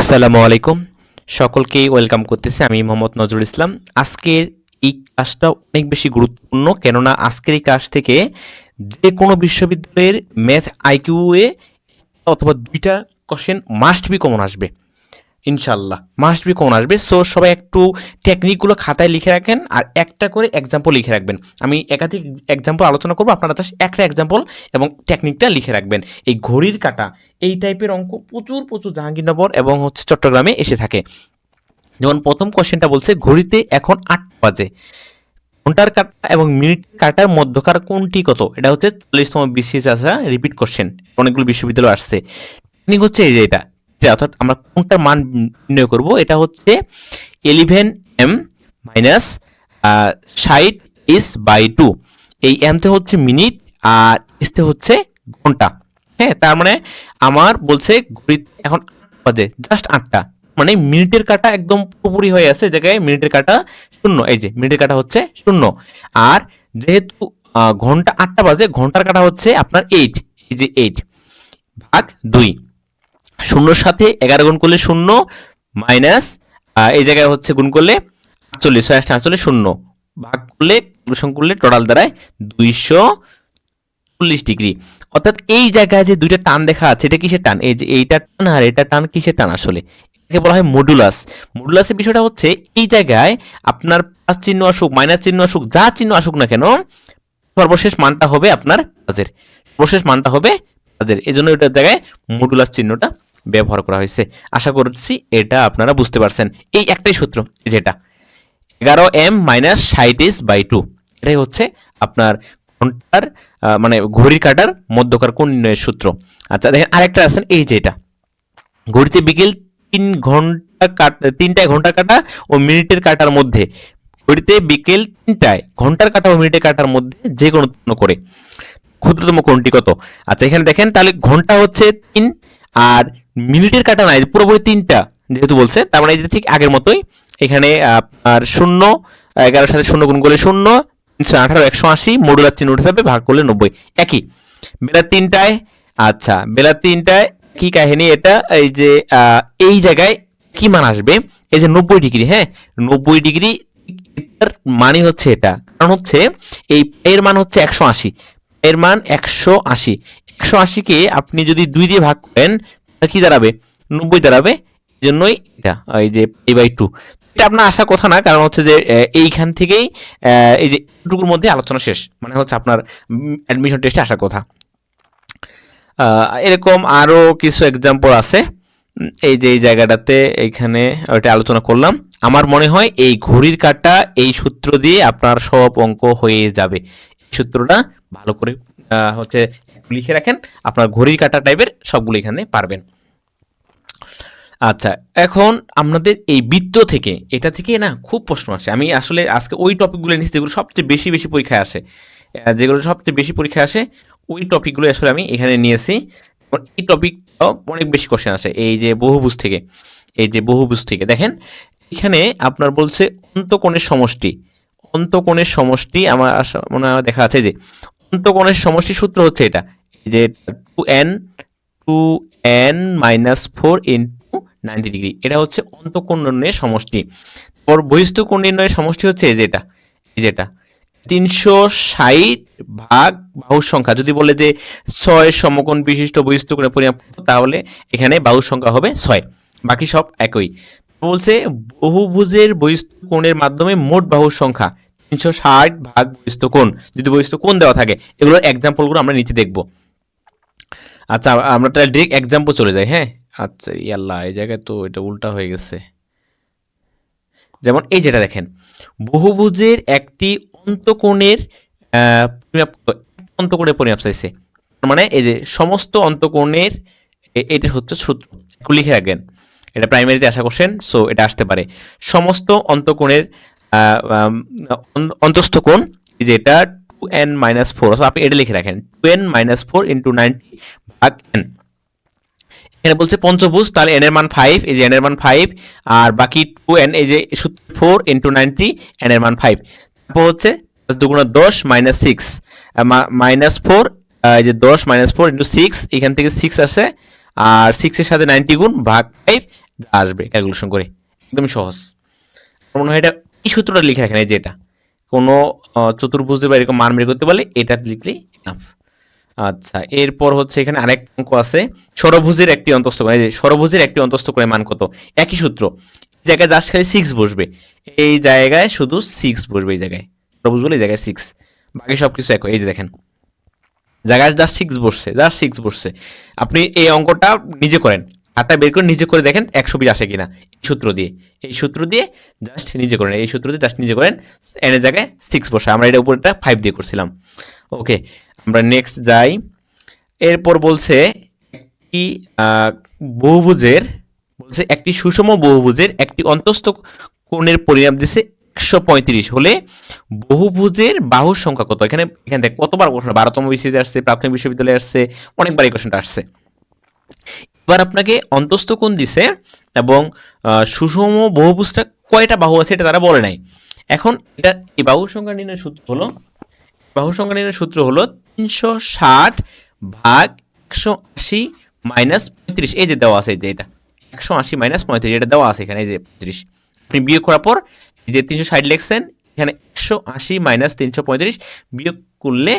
আসসালামু আলাইকুম। সকলকেই ওয়েলকাম করতেছি আমি মোহাম্মদ নজরুল ইসলাম। আজকের এই কাজটা অনেক বেশি গুরুত্বপূর্ণ, কেননা আজকের এই কাজ থেকে যে কোনো বিশ্ববিদ্যালয়ের ম্যাথ আইকিউয়ে অথবা দুইটা কোশ্চেন মাস্ট বি কমন আসবে। ইনশাল্লাহ। মাস্ট বি কোন আসবে? সো সবাই একটু টেকনিকগুলো খাতায় লিখে রাখেন আর একটা করে এক্সাম্পল লিখে রাখবেন। আমি একাধিক এক্সাম্পল আলোচনা করব, আপনারা জাস্ট একটা এক্সাম্পল এবং টেকনিকটা লিখে রাখবেন। এই ঘড়ির কাটা, এই টাইপের অঙ্ক প্রচুর প্রচুর জাহাঙ্গীরনগর এবং হচ্ছে চট্টগ্রামে এসে থাকে। যেমন প্রথম কোশ্চেনটা বলছে, ঘড়িতে এখন আট বাজে। ঘণ্টার কাটা এবং মিনিট কাটার মধ্যকার কোনটি কত? এটা হচ্ছে চল্লিশতম বিসিএস আসা রিপিট কোশ্চেন অনেকগুলো বিশ্ববিদ্যালয় আসছে। টেকনিক হচ্ছে এই যে এটা। অর্থাৎ আমরা কোনটার মান নির্ণয় করব, এটা হচ্ছে এলিভেন এম মাইনাস ষাট ইস বাই টু এই এমতে হচ্ছে মিনিট আর ইসতে হচ্ছে ঘণ্টা। হ্যাঁ তার মানে আমার বলছে ঘড়িতে এখন বাজে জাস্ট আটটা। মানে মিনিটের কাটা একদম পুরোপুরি হয়ে আছে জায়গায় মিনিটের কাটা শূন্য, এই যে মিনিটের কাটা হচ্ছে শূন্য। আর যেহেতু ঘণ্টা আটটা বাজে, ঘণ্টার কাটা হচ্ছে আপনার এইট এই যে এইট ভাগ দুই। শূন্যর সাথে এগারো গুণ করলে শূন্য, মাইনাস এই জায়গায় হচ্ছে গুণ করলে আটচল্লিশ, ছয় আটটা আটচল্লিশ, শূন্য। ভাগ করলে ক্যালকুলেশন করলে টোটাল দাঁড়ায় দুইশো চল্লিশ ডিগ্রি। অর্থাৎ এই জায়গায় যে দুইটা টান দেখা আছে এটা কিসের টান? এই যে এইটা টান আর এটা টান কিসের টান আসলে? এটাকে বলা হয় মডুলাস মডুলাসের বিষয়টা হচ্ছে এই জায়গায় আপনার প্লাস চিহ্ন আসুক মাইনাস চিহ্ন আসুক, যা চিহ্ন আসুক না কেন, সর্বশেষ মানটা হবে আপনার কাজের সর্বশেষ মানটা হবে কাজের এই জন্য এটার জায়গায় মডুলাস চিহ্নটা ব্যবহার করা হয়েছে। আশা করছি এটা আপনারা বুঝতে পারছেন। এই একটাই সূত্র, যেটা। এগারো এম মাইনাস সাইটিস বাই টু। এটাই হচ্ছে আপনার ঘণ্টার মানে ঘড়ির কাটার মধ্যকার কোন নির্ণয়ের সূত্র। আচ্ছা দেখেন আরেকটা আছেন এই যে এটা। ঘড়িতে বিকেল তিন ঘণ্টা কাটা, তিনটায় ঘণ্টার কাটা ও মিনিটের কাটার মধ্যে। ঘড়িতে বিকেল তিনটায় ঘণ্টার কাটা ও মিনিটের কাটার মধ্যে যে কোনো করে। ক্ষুদ্রতম কোণটি কত? আচ্ছা এখানে দেখেন, তাহলে ঘণ্টা হচ্ছে তিন আর মিনিটের কাটা নাই পুরোপুরি তিনটা যেহেতু বলছে, তার মানে ঠিক আগের মতোই এখানে আর শূন্য, এগারোর সাথে শূন্য গুণ করলে শূন্য, তিনশো আঠারো, একশো আশি, মডুলার চিহ্ন যাবে, ভাগ করলে নব্বই। একই। বেলা তিনটায় আচ্ছা বেলা তিনটায় কি কাহিনী এটা? এই যে এই জায়গায় কি মান আসবে? এই যে নব্বই ডিগ্রি হ্যাঁ? নব্বই ডিগ্রি মানই হচ্ছে এটা। কারণ হচ্ছে, এই এর মান হচ্ছে একশো আশি। এর মান একশো আশি। একশো আশিকে আপনি যদি দুই দিয়ে ভাগ করেন কি দাঁড়াবে? নব্বই দাঁড়াবে। এই জন্যই এটা এই যে এ বাই টু এটা আপনার আশা কথা না, কারণ হচ্ছে যে এইখান থেকেই এই যে এটুকুর মধ্যে আলোচনা শেষ। মানে হচ্ছে আপনার অ্যাডমিশন টেস্টে আসার কথা। এরকম আরও কিছু এক্সাম্পল আছে। এই যে, এই জায়গাটাতে এইখানে ওইটা আলোচনা করলাম। আমার মনে হয় এই ঘড়ির কাটা এই সূত্র দিয়ে আপনার সব অঙ্ক হয়ে যাবে। সূত্রটা ভালো করে হচ্ছে লিখে রাখেন, আপনার ঘড়ির কাটা টাইপের সবগুলো এখানে পারবেন। আচ্ছা এখন আপনাদের এই বৃত্ত থেকে, এটা থেকে না খুব প্রশ্ন আসে। আমি আসলে আজকে ওই টপিকগুলো নিচ্ছি যেগুলো সবচেয়ে বেশি বেশি পরীক্ষায় আসে যেগুলো সবচেয়ে বেশি পরীক্ষায় আসে, ওই টপিকগুলো আসলে আমি এখানে নিয়েছি। এই টপিকটাও অনেক বেশি কোশ্চেন আসে, এই যে বহুভুজ থেকে, এই যে বহুভুজ থেকে। দেখেন, এখানে আপনার বলছে অন্তকোণের সমষ্টি অন্তকোণের সমষ্টি আমার মনে দেখা আছে যে, অন্তকোণের সমষ্টি সূত্র হচ্ছে এটা। যে two N two N minus four into ninety degree এটা হচ্ছে অন্তকোণ নির্ণয়ের সমষ্টি। ওর বহিস্থ কোণ নির্ণয়ের সমষ্টি হচ্ছে যেটা যেটা তিনশো ষাট ভাগ বাহুর সংখ্যা। যদি বলে যে ছয় সমকোণ বিশিষ্ট বহিস্থ কোণে পরিমাপ তাহলে এখানে বাহুর সংখ্যা হবে ছয়। বাকি সব একই। বলছে বহুভুজের বহিস্থ কোণের মাধ্যমে মোট বাহুর সংখ্যা। তিনশো ষাট ভাগ বহিস্থ কোণ। যদি বহিস্থ কোণ দেওয়া থাকে, এগুলোর এক্সাম্পলগুলো আমরা নিচে দেখব। আচ্ছা আমরা তাহলে ডিরেক্ট এক্সাম্পল চলে যাই হ্যাঁ? আচ্ছা ইয়াল্লাহ এই জায়গায় তো এটা উল্টা হয়ে গেছে। যেমন এই যেটা দেখেন, বহুভুজের একটি অন্তকোণের অন্তকোণের পরিমাপ চাইছে। মানে এই যে সমস্ত অন্তকোণের এটা হচ্ছে সূত্র। লিখে রাখবেন। এটা প্রাইমারিতে আশা করছেন সো এটা আসতে পারে। সমস্ত অন্তকোণের অন্তস্থ কোণ এই যে এটা টু এন মাইনাস ফোর আপনি এটা লিখে রাখেন। Two N minus four into ninety ভাগ এন এখানে বলছে পঞ্চভুজ, তাহলে এন এর মান ফাইভ এই যে এন এর মান ফাইভ আর বাকি টু এন এই যে ফোর ইন্টু নাইনটি এন এর মান ফাইভ তারপর হচ্ছে দুগুণ দশ মাইনাস সিক্স মাইনাস ফোর এই যে দশ মাইনাস ফোর ইন্টু সিক্স এখান থেকে সিক্স আসে, আর সিক্সের সাথে নাইনটি গুণ ভাগ ফাইভ আসবে। ক্যালকুলেশন করে। একদমই সহজ। মনে হয় এটা এই সূত্রটা লিখে রাখেন, এই যে এটা? কোনো আহ, চতুর্ভুজের বা এরকম মান বের করতে পারলে এটা লিখলেই এনাফ আচ্ছা এরপর হচ্ছে এখানে আরেক অঙ্ক আছে। ষড়ভুজের একটি অন্তস্থ করে ষড়ভুজের একটি অন্তস্থ করে মান কত? একই সূত্র। জায়গায় জাস্ট খালি সিক্স বসবে। এই জায়গায় শুধু সিক্স বসবে এই জায়গায়। ষড়ভুজ বলে এই জায়গায় সিক্স বাকি সব কিছু একই এই যে দেখেন। জায়গায় জাস্ট সিক্স বসছে জাস্ট সিক্স বসছে। আপনি এই অঙ্কটা নিজে করেন। হাতটা বের করে নিজে করে দেখেন একশো বিশ আসে কিনা, এই সূত্র দিয়ে। এই সূত্র দিয়ে জাস্ট নিজে করেন, এই সূত্র দিয়ে জাস্ট নিজে করেন এনের জায়গায় সিক্স বসে আমরা এটা উপরটা ফাইভ দিয়ে করছিলাম। ওকে আমরা নেক্সট যাই। এরপর বলছে একটি বহুভুজের, বলছে একটি সুষম বহুভুজের একটি অন্তস্থ কোণের পরিমাপ দিছে একশো পঁয়ত্রিশ। হলে বহুভুজের বাহুর সংখ্যা কত? এখানে এখানে দেখ, কতবার প্রশ্ন, বারোতম বিসিএসে আসছে, প্রাথমিক বিশ্ববিদ্যালয়ে আসছে অনেকবার এই কোশ্চেনটা আসছে। এবার আপনাকে অন্তস্থ কোণ দিছে এবং সুষম বহুভুজটা কয়টা বাহু আছে এটা তারা বলে নাই। এখন এটা, এই বাহু সংখ্যা নির্ণয়ের সূত্র হলো বাহু সংখ্যা নির্ণয়ের সূত্র হলো তিনশো ষাট ভাগ একশো আশি মাইনাস পঁয়ত্রিশ। এই যে দেওয়া আছে যে এটা, একশো আশি মাইনাস পঁয়ত্রিশ, এটা দেওয়া আছে এখানে এই যে পঁয়ত্রিশ। আপনি বিয়োগ করার পর যে তিনশো ষাট লিখছেন, এখানে একশো আশি মাইনাস তিনশো পঁয়ত্রিশ বিয়োগ করলে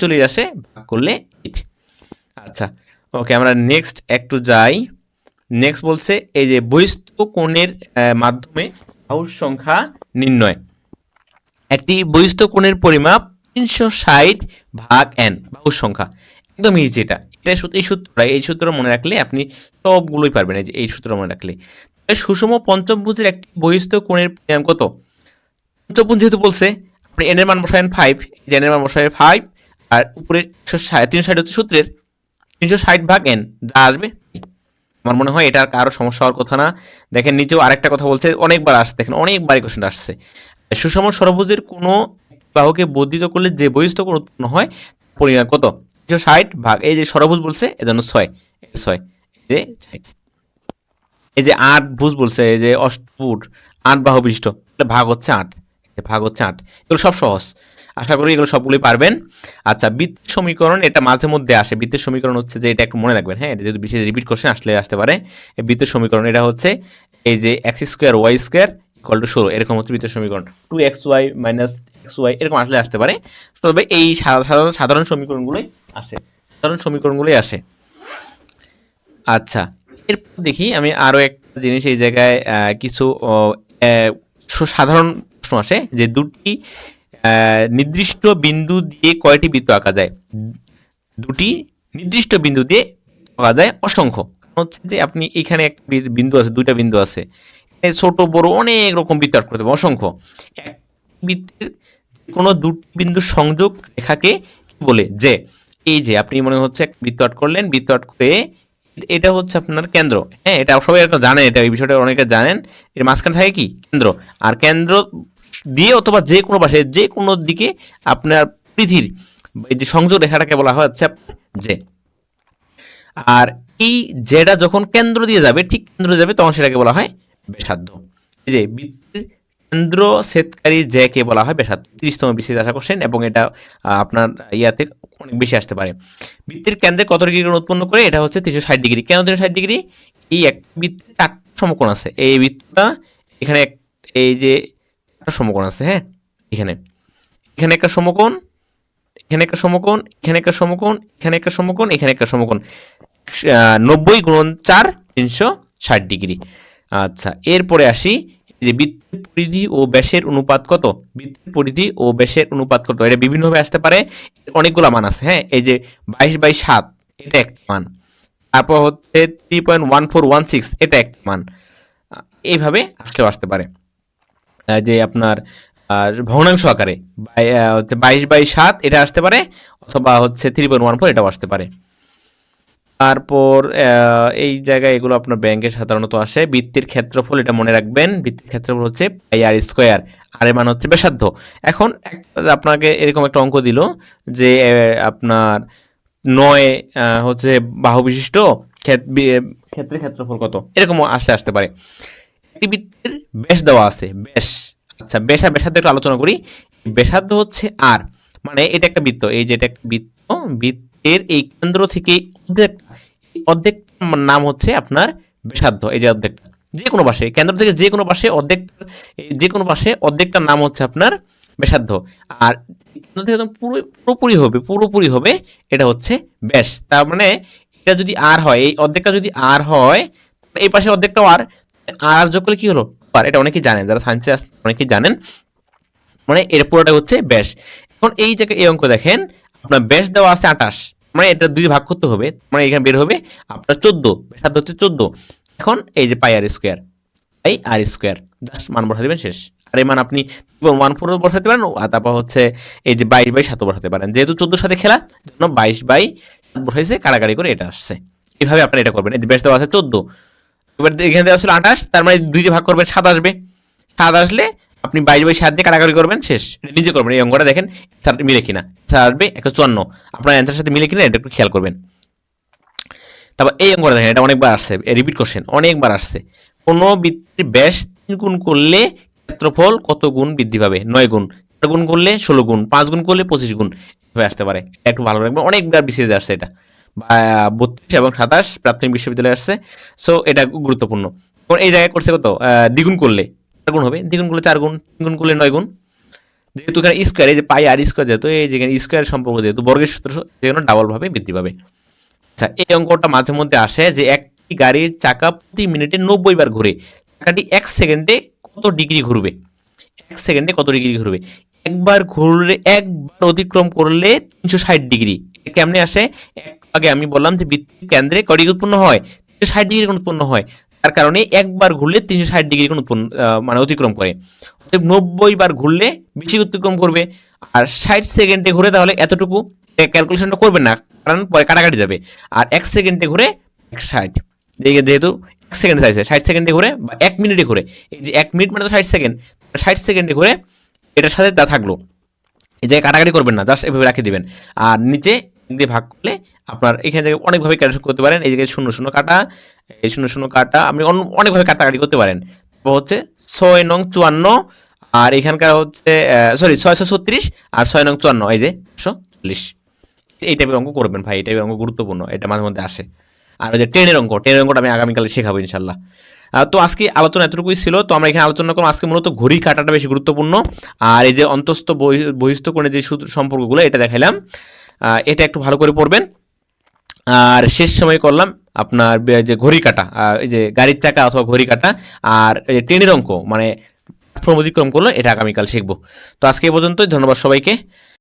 চল্লিশ আসে, ভাগ করলে আচ্ছা ওকে আমরা নেক্সট একটু যাই। নেক্সট বলছে এই যে বহিস্থ কোণের মাধ্যমে বাহুর সংখ্যা নির্ণয়। একটি বহিস্থ কোণের পরিমাপ তিনশো ষাট ভাগ এন বাহুর সংখ্যা। একদম ইজি এটা। এটা এই সূত্রটা এই সূত্র মনে রাখলে আপনি সবগুলোই পারবেন, এই যে এই সূত্র মনে রাখলে। সুষম পঞ্চমভুজের একটি বহিস্থ কোণের পরিমাণ কত? পঞ্চমভুজ যেহেতু বলছে, আপনি এন এর মান বসায়েন ফাইভ এন এর মান বসায় ফাইভ আর উপরে একশো তিনশো ষাট হচ্ছে সূত্রের। তিনশো ষাট ভাগ এন যা আসবে? আমার মনে হয় এটা কারও সমস্যা হওয়ার কথা না। দেখেন, নিচেও আরেকটা কথা বলছে, অনেকবার আসছে। দেখেন অনেকবার কোশ্চেনটা আসছে। সুষম সরভুজের কোনো বাহুকে বর্ধিত করলে যে বহিস্থ কোণ উৎপন্ন হয় পরিমাণ কত? তিনশো ষাট ভাগ। এই যে সরভুজ বলছে এজন্য ছয়। ছয়। যে, এই যে আট ভুজ বলছে, এই যে অষ্টভুজ আট বাহু বিশিষ্ট। ভাগ হচ্ছে আট। ভাগ হচ্ছে আট। এগুলো সব সহজ। আশা করি এগুলো সবগুলোই পারবেন। আচ্ছা বৃত্তের সমীকরণ এটা মাঝে মধ্যে আসে। বৃত্তের সমীকরণ হচ্ছে যে এটা একটু মনে রাখবেন হ্যাঁ এটা যদি বিশেষ রিপিট কোশ্চেন আসলে আসতে পারে। বৃত্তের সমীকরণ এটা হচ্ছে এই যে X square Y square equal to ষোলো, এরকম হচ্ছে বৃত্তের সমীকরণ। Two X Y minus X Y এরকম আসলে আসতে পারে। তবে এই সাধারণ সাধারণ সমীকরণগুলোই আসে। সাধারণ সমীকরণগুলোই আসে। আচ্ছা এরপর দেখি আমি আরও একটা জিনিস এই জায়গায় কিছু সাধারণ প্রশ্ন আসে যে দুটি নির্দিষ্ট বিন্দু দিয়ে কয়টি বৃত্ত আঁকা যায়? দুটি নির্দিষ্ট বিন্দু দিয়ে আঁকা যায় অসংখ্য। হচ্ছে যে আপনি এখানে এক বিন্দু আছে, দুইটা বিন্দু আছে। ছোট, বড় অনেক রকম বৃত্ত আঁট করতে অসংখ্য। এক বৃত্তের কোনো দুটি বিন্দু সংযোগ রেখাকে বলে যে, এই যে আপনি মনে হচ্ছে এক বৃত্ত আট করলেন, বৃত্ত আট করে এটা হচ্ছে আপনার কেন্দ্র। হ্যাঁ এটা সবাই একটা জানেন, এটা এই বিষয়টা অনেকে জানেন। এর মাঝখানে থাকে কি? কেন্দ্র। আর কেন্দ্র দিয়ে অথবা যে কোনো পাশে যে কোনো দিকে আপনার পৃথিবীর যে সংযোগ রেখাটাকে বলা হচ্ছে যে। আর এই যেটা যখন কেন্দ্র দিয়ে যাবে, ঠিক কেন্দ্র যাবে, তখন সেটাকে বলা হয় ব্যাসার্ধ। এই যে বৃত্তের কেন্দ্র সেতকারী জ্যাকে বলা হয় ব্যাসার্ধ। তিরিশতম বিশেষ আশা করছেন এবং এটা আপনার ইয়াতে অনেক বেশি আসতে পারে। বৃত্তের কেন্দ্রে কত ডিগ্রি কোণ উৎপন্ন করে? এটা হচ্ছে তিনশো ষাট ডিগ্রি। কেন তিনশো ষাট ডিগ্রি? এই এক বৃত্তের চারটা সমকোণ আছে। এই বৃত্তটা এখানে এই যে একটা সমকোণ আছে হ্যাঁ? এখানে। এখানে একটা সমকোণ, এখানে একটা সমকোণ, এখানে একটা সমকোণ, এখানে একটা সমকোণ, এখানে একটা সমকোণ। নব্বই গুণন চার, তিনশো ষাট ডিগ্রি। আচ্ছা এরপরে আসি যে বৃত্তের পরিধি ও ব্যাসের অনুপাত কত? বৃত্তের পরিধি ও ব্যাসের অনুপাত কত? এটা বিভিন্নভাবে আসতে পারে, অনেকগুলো মান আছে হ্যাঁ? এই যে বাইশ বাই সাত, এটা একটা মান। তারপর হচ্ছে three point one four one six এটা একটা মান। এইভাবে আসলেও আসতে পারে। যে আপনার ভগ্নাংশ আকারে হচ্ছে বাইশ বাই সাত, এটা আসতে পারে, অথবা হচ্ছে থ্রি পয়েন্ট ওয়ান ফোর এটাও আসতে পারে। তারপর এই জায়গায় এগুলো আপনার ব্যাংকে সাধারণত আসে। বৃত্তির ক্ষেত্রফল, এটা মনে রাখবেন, বৃত্তির ক্ষেত্রফল হচ্ছে পাই আর স্কোয়ার আর এর মান হচ্ছে ব্যাসার্ধ। এখন আপনাকে এরকম একটা অঙ্ক দিল যে আপনার নয় হচ্ছে বাহু বিশিষ্ট, ক্ষেত- বি- ক্ষেত্রের ক্ষেত্রফল কত? এরকম আসতে আসতে পারে। বৃত্তের ব্যাস দেওয়া আছে ব্যাস আচ্ছা ব্যাসা ব্যাসার্ধ একটু আলোচনা করি। ব্যাসার্ধ হচ্ছে আর মানে এটা একটা বৃত্ত, এই যে এটা একটা বৃত্ত, বৃত্তের এই কেন্দ্র থেকে অর্ধেক অর্ধেক নাম হচ্ছে আপনার ব্যাসার্ধ এই যে অর্ধেকটা। যে কোনো পাশে, কেন্দ্র থেকে যে কোনো পাশে অর্ধেক, যে কোনো পাশে অর্ধেকটার নাম হচ্ছে আপনার ব্যাসার্ধ আর কেন্দ্র থেকে পুরো, পুরোপুরি হবে পুরোপুরি হবে, এটা হচ্ছে ব্যাস তার মানে এটা যদি আর হয়, এই অর্ধেকটা যদি আর হয়, এই পাশে অর্ধেকটাও আর আর যোগ করলে কি হলো? আর এটা অনেকেই জানেন, যারা সায়েন্সে অনেকেই জানেন। মানে এর পুরোটা হচ্ছে ব্যাস। এখন এই জায়গায় এই অঙ্ক দেখেন, আপনার ব্যাস দেওয়া আছে আটাশ মানে এটা দুই ভাগ করতে হবে মানে এখানে বের হবে আপনার চোদ্দ। ব্যাসার্ধ হচ্ছে চোদ্দ। এখন এই যে পাই আর স্কোয়ার, পাই আর স্কোয়ার। মান বসা দেবেন শেষ। আর এই মান আপনি ওয়ান ফোর বসাতে পারেন, আর তারপর হচ্ছে এই যে বাইশ বাই সাতও বসাতে পারেন। যেহেতু চোদ্দোর সাথে খেলা বাইশ বাই সাত বসাইছে কাড়াকাড়ি করে এটা আসছে। এইভাবে আপনারা এটা করবেন। এই যে ব্যাস দেওয়া আছে চোদ্দ। এবার এখানে দেওয়া ছিল আঠাশ, তার মানে দুই দিয়ে ভাগ করবেন সাত আসবে। সাত আসলে আপনি বাইশ বাই সাত দিয়ে কাটাকাটি করবেন, শেষ। নিজে করবেন, এই অঙ্কটা দেখেন, স্যার মিলে কিনা। স্যার আসবে একশো চুয়ান্ন আপনার অ্যান্সার সাথে মিলে কিনা, এটা একটু খেয়াল করবেন। তারপর এই অঙ্কটা দেখেন, এটা অনেকবার আসছে রিপিট কোশ্চেন অনেকবার আসছে। কোনো বৃত্তির ব্যাস তিন গুণ করলে ক্ষেত্রফল কত গুণ বৃদ্ধি পাবে? নয় গুণ। চার গুণ করলে ষোলো গুণ, পাঁচ গুণ করলে পঁচিশ গুণ। এভাবে আসতে পারে। একটু ভালো রাখবেন অনেকবার বিশেষ আসছে এটা। বত্রিশ এবং সাতাশ প্রাথমিক বিশ্ববিদ্যালয়ে আসছে। সো এটা গুরুত্বপূর্ণ। এই জায়গায় করছে কত? দ্বিগুণ করলে। চার গুণ হবে। দ্বিগুণ করলে চার গুণ, তিন গুণ করলে নয় গুণ। যেহেতু এখানে স্কোয়ার এই যে পাই আর স্কোয়ার যেহেতু, এই যেখানে স্কোয়ার সম্পর্ক যেহেতু, বর্গের সূত্র যেখানে ডাবল ভাবে বৃদ্ধি পাবে। আচ্ছা এই অঙ্কটা মাঝে মধ্যে আসে যে একটি গাড়ির চাকা প্রতি মিনিটে নব্বই বার ঘুরে। চাকাটি এক সেকেন্ডে কত ডিগ্রি ঘুরবে? এক সেকেন্ডে কত ডিগ্রি ঘুরবে? একবার ঘুরলে, একবার অতিক্রম করলে তিনশো ষাট ডিগ্রি। কেমনে আসে? একটু আগে আমি বললাম যে বৃত্তির কেন্দ্রে ডিগ্রি উৎপন্ন হয়? তিনশো ষাট ডিগ্রি কোণ উৎপন্ন হয়। তার কারণে একবার ঘুরলে তিনশো ষাট ডিগ্রি কোণ উৎপন্ন মানে অতিক্রম করে। নব্বই বার ঘুরলে বেশি অতিক্রম করবে। আর ষাট সেকেন্ডে ঘুরে তাহলে এতটুকু ক্যালকুলেশনটা করবেন না, কারণ পরে কাটাকাটি যাবে। আর এক সেকেন্ডে ঘুরে এক ষাট। যেহেতু এক সেকেন্ডে চাইছে ষাট সেকেন্ডে ঘুরে বা এক মিনিটে ঘুরে। এই যে এক মিনিট মানে তো ষাট সেকেন্ড। ষাট সেকেন্ডে ঘুরে এটার সাথে তা থাকল। এই জায়গায় কাটাকাটি করবেন না, জাস্ট এভাবে রাখে দিবেন। আর নিচে দিয়ে ভাগ করলে আপনার এখানে থেকে অনেকভাবে ক্যালকুলেশন করতে পারেন। এই জায়গায় শূন্য শূন্য কাটা, এই শূন্য শূন্য কাটা, আপনি অনেকভাবে কাটাকাটি করতে পারেন। হচ্ছে ছয় নং চুয়ান্ন, আর এখানকার হচ্ছে সরি ছয়শো ছত্রিশ আর ছয় নং চুয়ান্ন, এই যে একশো চল্লিশ। এই টাইপের অঙ্ক করবেন ভাই, এই টাইপের অঙ্ক গুরুত্বপূর্ণ, এটা মাঝে মধ্যে আসে। আর ওই যে ট্রেনের অঙ্ক, ট্রেনের অঙ্কটা আমি আগামীকালে শেখাবো ইনশাল্লাহ তো আজকে আলোচনা এতটুকুই ছিল, তো আমরা এখানে আলোচনা করলাম, আজকে মূলত ঘড়ি কাটাটা বেশি গুরুত্বপূর্ণ। আর এই যে অন্তস্থ বহি- বহিস্থ কোণে যে সম্পর্কগুলো, এটা দেখাইলাম। এটা একটু ভালো করে পড়বেন। আর শেষ সময় করলাম আপনার যে ঘড়ি কাটা এই যে গাড়ির চাকা অথবা ঘড়ি কাটা আর এই যে ট্রেনের অঙ্ক মানে প্লাটফর্ম অতিক্রম করল এটা আগামীকাল শিখব। তো আজকে এই পর্যন্তই, ধন্যবাদ সবাইকে।